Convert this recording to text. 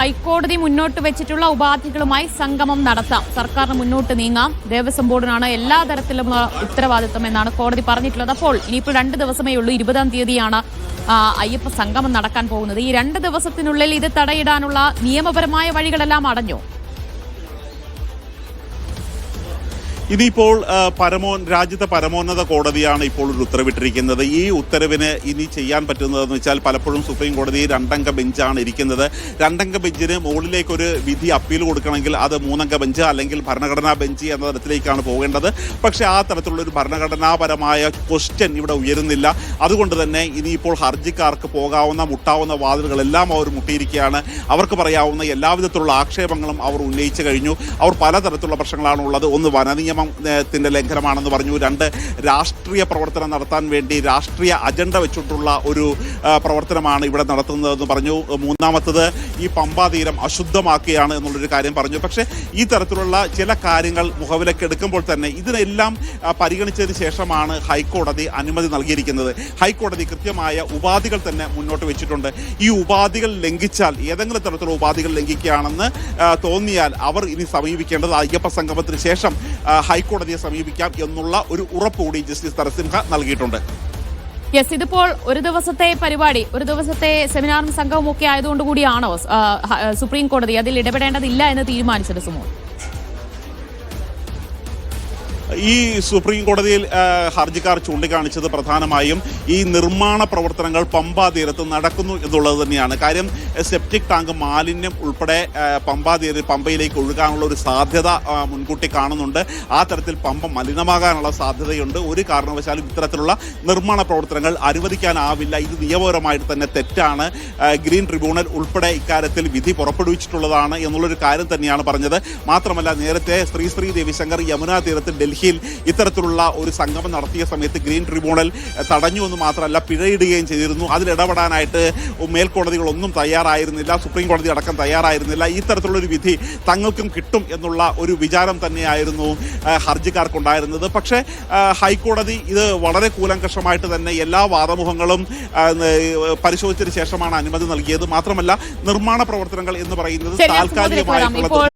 ഹൈക്കോടതി മുന്നോട്ട് വെച്ചിട്ടുള്ള ഉപാധികളുമായി സംഗമം നടത്താം. സർക്കാരിന് മുന്നോട്ട് നീങ്ങാം. ദേവസ്വം ബോർഡിനാണ് എല്ലാ തരത്തിലും ആ, ഉത്തരവാദിത്വം എന്നാണ് കോടതി പറഞ്ഞിട്ടുള്ളത്. അപ്പോൾ ഇനിയിപ്പോൾ രണ്ട് ദിവസമേ ഉള്ളൂ. ഇരുപതാം തീയതിയാണ് അയ്യപ്പ സംഗമം നടക്കാൻ പോകുന്നത്. ഈ രണ്ട് ദിവസത്തിനുള്ളിൽ ഇത് തടയിടാനുള്ള നിയമപരമായ വഴികളെല്ലാം അടഞ്ഞു? ഇനിയിപ്പോൾ പരമോ രാജ്യത്തെ പരമോന്നത കോടതിയാണ് ഇപ്പോൾ ഒരു ഉത്തരവിട്ടിരിക്കുന്നത്. ഈ ഉത്തരവിന് ഇനി ചെയ്യാൻ പറ്റുന്നതെന്ന് വെച്ചാൽ പലപ്പോഴും സുപ്രീം കോടതി രണ്ടംഗ ബെഞ്ചാണ് ഇരിക്കുന്നത്. രണ്ടംഗ ബെഞ്ചിന് മുകളിലേക്ക് ഒരു വിധി അപ്പീൽ കൊടുക്കണമെങ്കിൽ അത് മൂന്നംഗ ബെഞ്ച് അല്ലെങ്കിൽ ഭരണഘടനാ ബെഞ്ച് എന്ന തരത്തിലേക്കാണ് പോകേണ്ടത്. പക്ഷേ ആ തരത്തിലുള്ള ഒരു ഭരണഘടനാപരമായ ക്വസ്റ്റ്യൻ ഇവിടെ ഉയരുന്നില്ല. അതുകൊണ്ട് തന്നെ ഇനിയിപ്പോൾ ഹർജിക്കാർക്ക് പോകാവുന്ന മുട്ടാവുന്ന വാതിലുകളെല്ലാം അവർ മുട്ടിയിരിക്കുകയാണ്. അവർക്ക് പറയാവുന്ന എല്ലാവിധത്തിലുള്ള ആക്ഷേപങ്ങളും അവർ ഉന്നയിച്ചു കഴിഞ്ഞു. അവർ പലതരത്തിലുള്ള പ്രശ്നങ്ങളാണ് ഉള്ളത്. ഒന്ന് വനനിയമത്തിന്റെ ലംഘനമാണെന്ന് പറഞ്ഞു. രണ്ട് രാഷ്ട്രീയ പ്രവർത്തനം നടത്താൻ വേണ്ടി രാഷ്ട്രീയ അജണ്ട വെച്ചിട്ടുള്ള ഒരു പ്രവർത്തനമാണ് ഇവിടെ നടത്തുന്നതെന്ന് പറഞ്ഞു. മൂന്നാമത്തത് ഈ പമ്പാതീരം അശുദ്ധമാക്കുകയാണ് എന്നുള്ളൊരു കാര്യം പറഞ്ഞു. പക്ഷേ ഈ തരത്തിലുള്ള ചില കാര്യങ്ങൾ മുഖവിലക്ക് എടുക്കുമ്പോൾ തന്നെ ഇതിനെല്ലാം പരിഗണിച്ചതിന് ശേഷമാണ് ഹൈക്കോടതി അനുമതി നൽകിയിരിക്കുന്നത്. ഹൈക്കോടതി കൃത്യമായ ഉപാധികൾ തന്നെ മുന്നോട്ട് വെച്ചിട്ടുണ്ട്. ഈ ഉപാധികൾ ലംഘിച്ചാൽ ഏതെങ്കിലും തരത്തിലുള്ള ഉപാധികൾ ലംഘിക്കുകയാണെന്ന് തോന്നിയാൽ അവർ ഇനി സമീപിക്കേണ്ടത് അയ്യപ്പ സംഗമത്തിന് ശേഷം ഹൈക്കോടതിയെ സമീപിക്കാം എന്നുള്ള ഒരു ഉറപ്പ് കൂടി ജസ്റ്റിസ് നരസിംഹ നൽകിയിട്ടുണ്ട്. യെസ് ഇതിപ്പോൾ ഒരു ദിവസത്തെ പരിപാടി ഒരു ദിവസത്തെ സെമിനാറും സംഘവും ഒക്കെ ആയതുകൊണ്ട് കൂടിയാണോ സുപ്രീം കോടതി അതിൽ ഇടപെടേണ്ടതില്ല എന്ന് തീരുമാനിച്ചത് സുമോ ഈ സുപ്രീം കോടതിയിൽ ഹർജിക്കാർ ചൂണ്ടിക്കാണിച്ചത് പ്രധാനമായും ഈ നിർമ്മാണ പ്രവർത്തനങ്ങൾ പമ്പാ തീരത്ത് നടക്കുന്നു എന്നുള്ളത് തന്നെയാണ്. കാര്യം സെപ്റ്റിക് ടാങ്ക് മാലിന്യം ഉൾപ്പെടെ പമ്പാ തീര പമ്പയിലേക്ക് ഒഴുകാനുള്ള ഒരു സാധ്യത മുൻകൂട്ടി കാണുന്നുണ്ട്. ആ തരത്തിൽ പമ്പ മലിനമാകാനുള്ള സാധ്യതയുണ്ട്. ഒരു കാരണവശാലും ഇത്തരത്തിലുള്ള നിർമ്മാണ പ്രവർത്തനങ്ങൾ അനുവദിക്കാനാവില്ല. ഇത് നിയമപരമായിട്ട് തന്നെ തെറ്റാണ്. ഗ്രീൻ ട്രിബ്യൂണൽ ഉൾപ്പെടെ ഇക്കാര്യത്തിൽ വിധി പുറപ്പെടുവിച്ചിട്ടുള്ളതാണ് എന്നുള്ളൊരു കാര്യം തന്നെയാണ് പറഞ്ഞത്. മാത്രമല്ല നേരത്തെ ശ്രീ ശ്രീ രവിശങ്കർ യമുനാ തീരത്ത് ഡൽഹിയിൽ ഇത്തരത്തിലുള്ള ഒരു സംഗമം നടത്തിയ സമയത്ത് ഗ്രീൻ ട്രിബ്യൂണൽ തടഞ്ഞു എന്ന് മാത്രമല്ല പിഴയിടുകയും ചെയ്തിരുന്നു. അതിലിടപെടാനായിട്ട് മേൽക്കോടതികളൊന്നും തയ്യാറായിരുന്നില്ല സുപ്രീം കോടതി അടക്കം തയ്യാറായിരുന്നില്ല. ഈ തരത്തിലുള്ളൊരു വിധി തങ്ങൾക്കും കിട്ടും എന്നുള്ള ഒരു വിചാരം തന്നെയായിരുന്നു ഹർജിക്കാർക്കുണ്ടായിരുന്നത്. പക്ഷേ ഹൈക്കോടതി ഇത് വളരെ കൂലങ്കഷമായിട്ട് തന്നെ എല്ലാ വാദമുഖങ്ങളും പരിശോധിച്ചതിന് ശേഷമാണ് അനുമതി നൽകിയത്. മാത്രമല്ല നിർമ്മാണ പ്രവർത്തനങ്ങൾ എന്ന് പറയുന്നത് ശരി